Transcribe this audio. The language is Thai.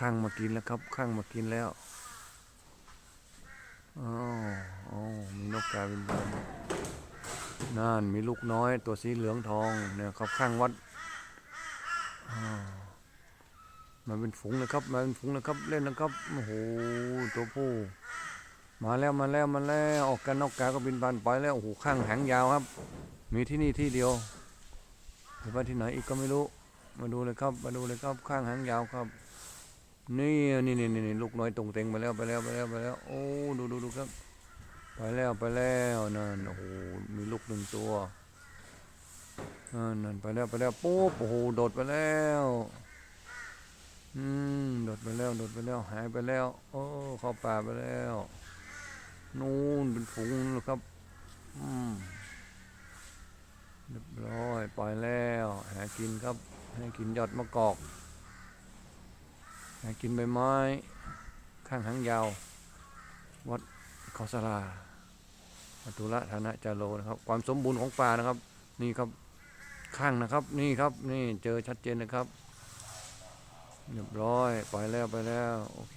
ข้างมากินแล้วครับ ข้างมากินแล้วอ้าวอ้มีนกกาบินบานนั่นมีลูกน้อยตัวสีเหลืองทองเนี่ยครับข้างวัดอ้าวมาเป็นฝูงเลยครับมาเป็นฝูงเลยครับ เล่นนะครับโอ้โหตัวผู้มาแล้วมาแล้วมาแล้วออกกันนกกาก็บินบานไปแล้วโอ้โหข้างหางยาวครับ มีที่นี่ที่เดียวหรือว่าที่ไหนอีกก็ไม่รู้ มาดูเลยครับ มาดูเลยครับข้างหางยาวครับ นี่นี่นี่นี่ลูกน้อยตรงเต็งไปแล้วไปแล้วไปแล้วไปแล้ว โอ้ดูดูดูครับ ไปแล้วไปแล้วนั่นโอ้โหมีลูกหนึ่งตัวนั่นไปแล้วไปแล้วปุ๊บโอ้โหโดดไปแล้วอืมโดดไปแล้วโดดไปแล้วหายไปแล้ว โอ้เข้าป่าไปแล้ว นู่นเป็นฝูงครับ อืมเรียบร้อยปล่อยแล้ว หากินครับ ให้กินยอดมะกอก กินใบไม้ ข้างหางยาว วัดเขาสลาอตุละธานะจาโลนะครับ ความสมบูรณ์ของป่านะครับ นี่ครับข้างนะครับ นี่ครับ นี่เจอชัดเจนนะครับเรียบร้อย ไปแล้วไปแล้ว โอเค